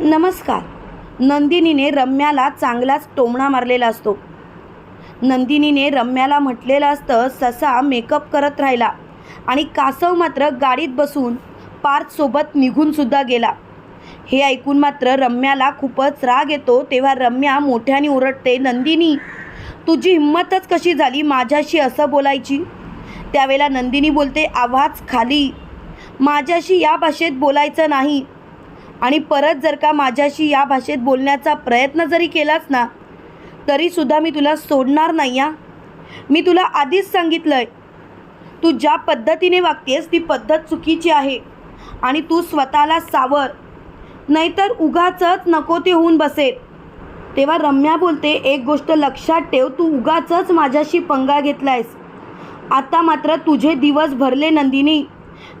नमस्कार. नंदिनीने रम्याला चांगलाच टोमणा मारलेला असतो. नंदिनीने रम्याला म्हटलेलं असतं ससा मेकअप करत राहिला आणि कासव मात्र गाडीत बसून पार्थसोबत निघूनसुद्धा गेला. हे ऐकून मात्र रम्याला खूपच राग येतो तेव्हा रम्या मोठ्याने ओरडते नंदिनी तुझी हिंमतच कशी झाली माझ्याशी असं बोलायची? त्यावेळेला नंदिनी बोलते आवाज खाली. माझ्याशी या भाषेत बोलायचं नाही. आणि परत जर का माझ्याशी या भाषेत बोलण्याचा प्रयत्न जरी केलास ना तरीसुद्धा मी तुला सोडणार नाही या मी तुला आधीच सांगितलं आहे तू ज्या पद्धतीने वागतेस ती पद्धत चुकीची आहे आणि तू स्वतःला सावर. नाहीतर उगाचच नको ते होऊन बसेल. तेव्हा रम्या बोलते एक गोष्ट लक्षात ठेव तू उगाचच माझ्याशी पंगा घेतलायस. आता मात्र तुझे दिवस भरले नंदिनी.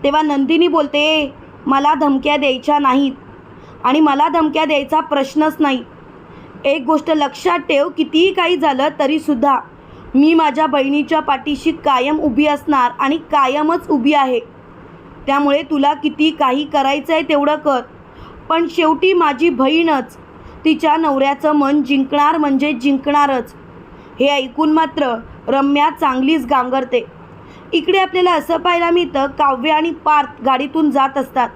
तेव्हा नंदिनी बोलते मला धमक्या द्यायच्या नाहीत. आणि मला धमक्या द्यायचा प्रश्नच नाही. एक गोष्ट लक्षात ठेव कितीही काही झालं तरीसुद्धा मी माझ्या बहिणीच्या पाठीशी कायम उभी असणार आणि कायमच उभी आहे. त्यामुळे तुला किती काही करायचं आहे तेवढं कर. पण शेवटी माझी बहीणच तिच्या नवऱ्याचं मन जिंकणार म्हणजे जिंकणारच. हे ऐकून मात्र रम्या चांगलीच गांगरते. इकडे आपल्याला असं पाहायला मिळतं काव्य आणि पार्थ गाडीतून जात असतात.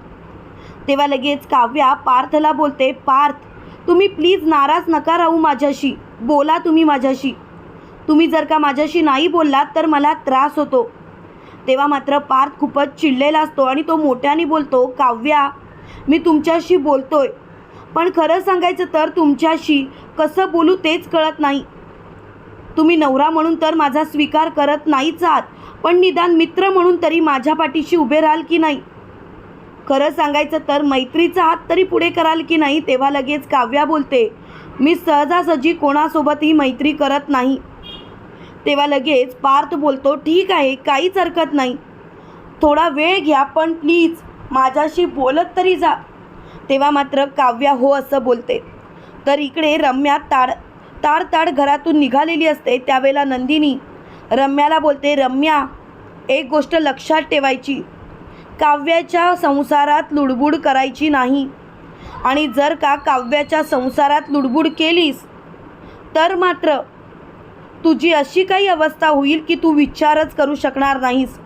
तेव्हा लगेच काव्या पार्थला बोलते पार्थ तुम्ही प्लीज नाराज नका राहू माझ्याशी. बोला तुम्ही माझ्याशी. तुम्ही जर का माझ्याशी नाही बोललात तर मला त्रास होतो. तेव्हा मात्र पार्थ खूपच चिडलेला असतो आणि तो मोठ्याने बोलतो काव्या मी तुमच्याशी बोलतोय. पण खरं सांगायचं तर तुमच्याशी कसं बोलू तेच कळत नाही. तुम्ही नवरा म्हणून तर माझा स्वीकार करत नाहीच आहात पण निदान मित्र म्हणून तरी माझ्या पाठीशी उभे राहाल की नाही? खरं सांगायचं तर मैत्रीचा हात तरी पुढे कराल की नाही तेव्हा लगेच काव्या बोलते मी सहजासहजी कोणासोबतही मैत्री करत नाही. तेव्हा लगेच पार्थ बोलतो ठीक आहे काहीच हरकत नाही. थोडा वेळ घ्या पण प्लीज माझ्याशी बोलत तरी जा. तेव्हा मात्र काव्या हो असं बोलते. तर इकडे रम्या ताड ताड ताड घरातून निघालेली असते त्यावेळेला नंदिनी रम्याला बोलते रम्या एक गोष्ट लक्षात ठेवायची. काव्याच्या संसारात लुडबुड करायची नाही. आणि जर का काव्याच्या संसारात लुडबुड केलीस तर मात्र तुझी अशी काही अवस्था होईल की तू विचारच करू शकणार नाहीस.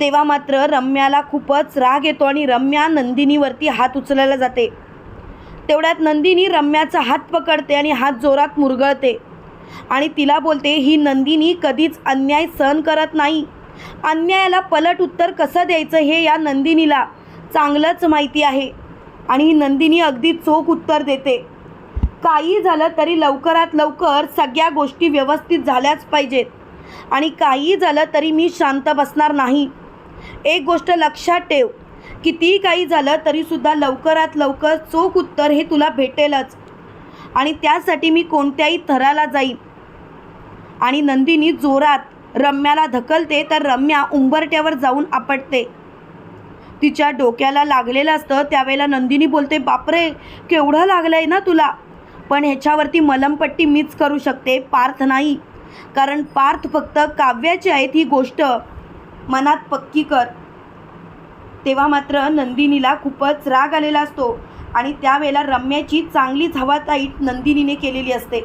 तेव्हा मात्र रम्याला खूपच राग येतो आणि रम्या नंदिनीवरती हात उचलायला जाते. तेवढ्यात नंदिनी रम्याचा हात पकडते आणि हात जोरात मुरगळते. आणि तिला बोलते ही नंदिनी कधीच अन्याय सहन करत नाही. अन्यायाला पलट उत्तर कसं द्यायचं हे या नंदिनीला चांगलंच माहिती आहे. आणि ही नंदिनी अगदी चोख उत्तर देते. काही झालं तरी लवकरात लवकर सगळ्या गोष्टी व्यवस्थित झाल्याच पाहिजेत. आणि काही झालं तरी मी शांत बसणार नाही. एक गोष्ट लक्षात ठेव. कितीही काही झालं तरीसुद्धा लवकरात लवकर चोख उत्तर हे तुला भेटेलच. आणि त्यासाठी मी कोणत्याही थराला जाईन. आणि नंदिनी जोरात रम्याला धकलते तर रम्या उंबरट्यावर जाऊन आपटते. तिच्या डोक्याला लागलेलं असतं त्यावेळेला नंदिनी बोलते बापरे केवढं लागलं आहे ना तुला? पण ह्याच्यावरती मलमपट्टी मीच करू शकते पार्थ नाही. कारण पार्थ फक्त काव्याची आहेत ही गोष्ट मनात पक्की कर. तेव्हा मात्र नंदिनीला खूपच राग आलेला असतो आणि त्यावेळेला रम्याची चांगलीच हवाताईट नंदिनीने केलेली असते.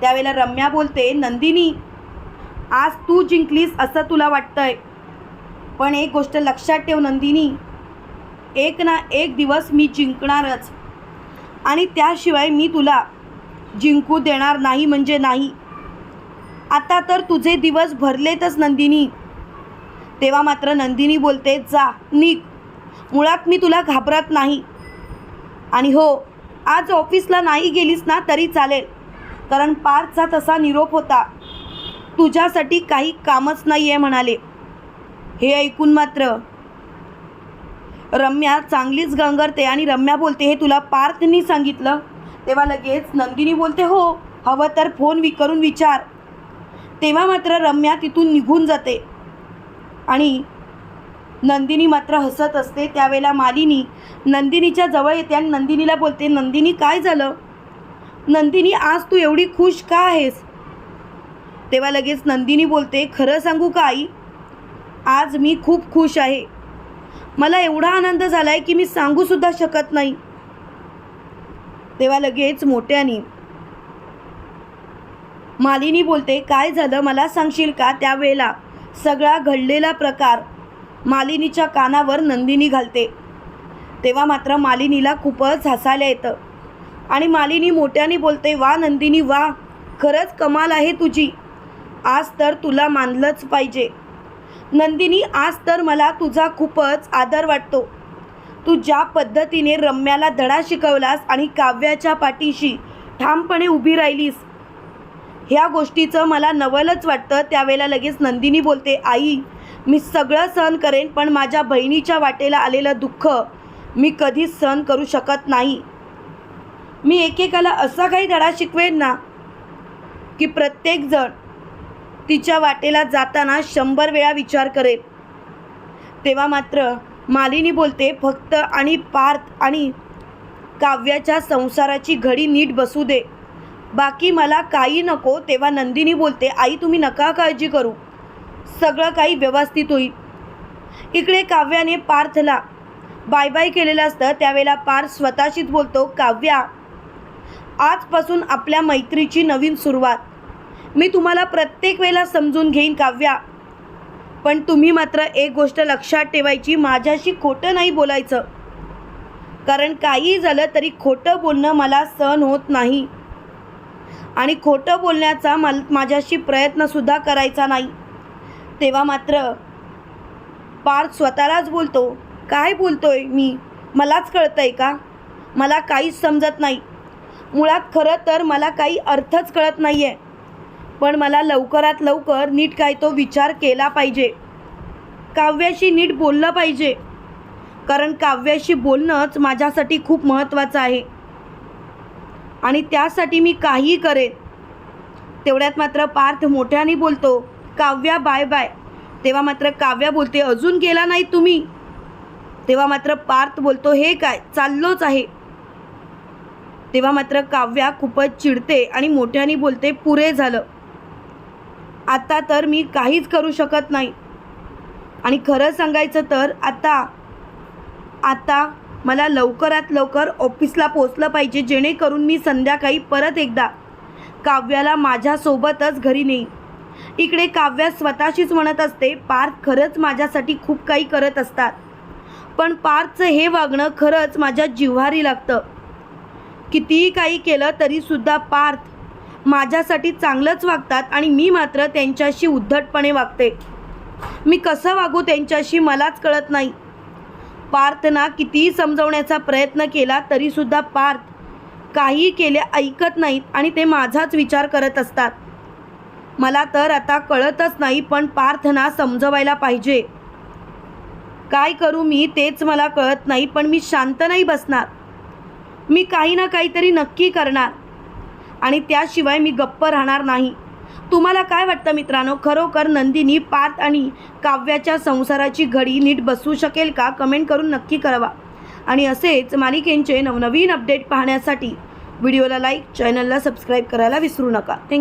त्यावेळेला रम्या बोलते नंदिनी आज तू जिंकलीस असं तुला वाटतंय. पण एक गोष्ट लक्षात ठेव नंदिनी. एक ना एक दिवस मी जिंकणारच. आणि त्याशिवाय मी तुला जिंकू देणार नाही म्हणजे नाही. आता तर तुझे दिवस भरलेतच नंदिनी. तेव्हा मात्र नंदिनी बोलते जा निघ. मुळात मी तुला घाबरत नाही. आणि हो आज ऑफिसला नाही गेलीस ना तरी चालेल. कारण पार्कचा तसा निरोप होता. तुझ्यासाठी काही कामच नाही आहे म्हणाले. हे ऐकून मात्र रम्या चांगलीच गंगरते आणि रम्या बोलते हे तुला पार्थनी सांगितलं. तेव्हा लगेच नंदिनी बोलते हो हवं तर फोन वि करून विचार. तेव्हा मात्र रम्या तिथून निघून जाते. आणि नंदिनी मात्र हसत असते. त्यावेळेला मालिनी नंदिनीच्या जवळ येते आणि नंदिनीला बोलते नंदिनी काय झालं? नंदिनी आज तू एवढी खुश का आहेस? तेव्हा लगेच नंदिनी बोलते खरं सांगू का आई? आज मी खूप खुश आहे. मला एवढा आनंद झाला आहे की मी सांगूसुद्धा शकत नाही. तेव्हा लगेच मोठ्याने मालिनी बोलते काय झालं? मला सांगशील का त्यावेळेला सगळा घडलेला प्रकार? मालिनीच्या कानावर नंदिनी घालते. तेव्हा मात्र मालिनीला खूपच हसायला येतं. आणि मालिनी मोठ्याने बोलते वा नंदिनी वा! खरंच कमाल आहे तुझी. आज तर तुला मानलंच पाहिजे. नंदिनी आज तर मला तुझा खूपच आदर वाटतो. तू ज्या पद्धतीने रम्याला धडा शिकवलास आणि काव्याच्या पाठीशी ठामपणे उभी राहिलीस ह्या गोष्टीचं मला नवलच वाटतं. त्यावेळेला लगेच नंदिनी बोलते आई मी सगळं सहन करेन पण माझ्या बहिणीच्या वाटेला आलेलं दुःख मी कधीच सहन करू शकत नाही. मी एकेकाला असा काही धडा शिकवेन ना की प्रत्येकजण तिच्या वाटेला जाताना शंभर वेळा विचार करेल. तेव्हा मात्र मालिनी बोलते फक्त आणि पार्थ आणि काव्याच्या संसाराची घडी नीट बसू दे. बाकी मला काही नको. तेव्हा नंदिनी बोलते आई तुम्ही नका काळजी करू. सगळं काही व्यवस्थित होईल. इकडे काव्याने पार्थला बाय बाय केलेलं असतं. त्यावेळेला पार्थ स्वतःशीच बोलतो काव्या आजपासून आपल्या मैत्रीची नवीन सुरुवात. मी तुम्हाला प्रत्येक वेळेला समजून घेईन काव्या. पण तुम्ही मात्र एक गोष्ट लक्षात ठेवायची माझ्याशी खोटं नाही बोलायचं. कारण काही झालं तरी खोटं बोलणं मला सहन होत नाही. आणि खोटं बोलण्याचा मल माझ्याशी प्रयत्नसुद्धा करायचा नाही. तेव्हा मात्र पार्थ स्वतःलाच बोलतो काय बोलतोय मी? मलाच कळतंय का? मला काहीच समजत नाही. मुळात खरं तर मला काही अर्थच कळत नाही आहे पण मला लवकरात लवकर नीट काय तो विचार केला पाहिजे. काव्याशी नीट बोललं पाहिजे. कारण काव्याशी बोलणंच माझ्यासाठी खूप महत्त्वाचं आहे. आणि त्यासाठी मी काही करेन. तेवढ्यात मात्र पार्थ मोठ्याने बोलतो काव्या बाय बाय. तेव्हा मात्र काव्या बोलते अजून गेला नाही तुम्ही. तेव्हा मात्र पार्थ बोलतो हे काय? चाललोच आहे. तेव्हा मात्र काव्या खूपच चिडते आणि मोठ्याने बोलते पुरे झालं. आता तर मी काहीच करू शकत नाही. आणि खरं सांगायचं तर आता आता मला लवकरात लवकर ऑफिसला पोचलं पाहिजे जेणेकरून मी संध्याकाळी परत एकदा काव्याला माझ्यासोबतच घरी नेईन. इकडे काव्या स्वतःशीच म्हणत असते पार्थ खरंच माझ्यासाठी खूप काही करत असतात. पण पार्थचं हे वागणं खरंच माझ्या जिव्हारी लागतं. कितीही काही केलं तरीसुद्धा पार्थ माझ्यासाठी चांगलंच वागतात आणि मी मात्र त्यांच्याशी उद्धटपणे वागते. मी कसं वागू त्यांच्याशी मलाच कळत नाही. पार्थना कितीही समजवण्याचा प्रयत्न केला तरीसुद्धा पार्थ काही केले ऐकत नाहीत आणि ते माझाच विचार करत असतात. मला तर आता कळतच नाही पण पार्थना समजवायला पाहिजे. काय करू मी तेच मला कळत नाही पण मी शांत नाही बसणार. मी काही ना काहीतरी नक्की करणार. आणि त्याशिवाय मी गप्प राहणार नाही. तुम्हाला काय वाटतं मित्रांनो? खरोखर नंदिनी पार्थ आणि काव्याच्या संसाराची घडी नीट बसू शकेल का? कमेंट करून नक्की कळवा. आणि असेच मालिकेंचे नवनवीन अपडेट पाहण्यासाठी व्हिडिओला लाईक चॅनलला सबस्क्राईब करायला विसरू नका. थँक्यू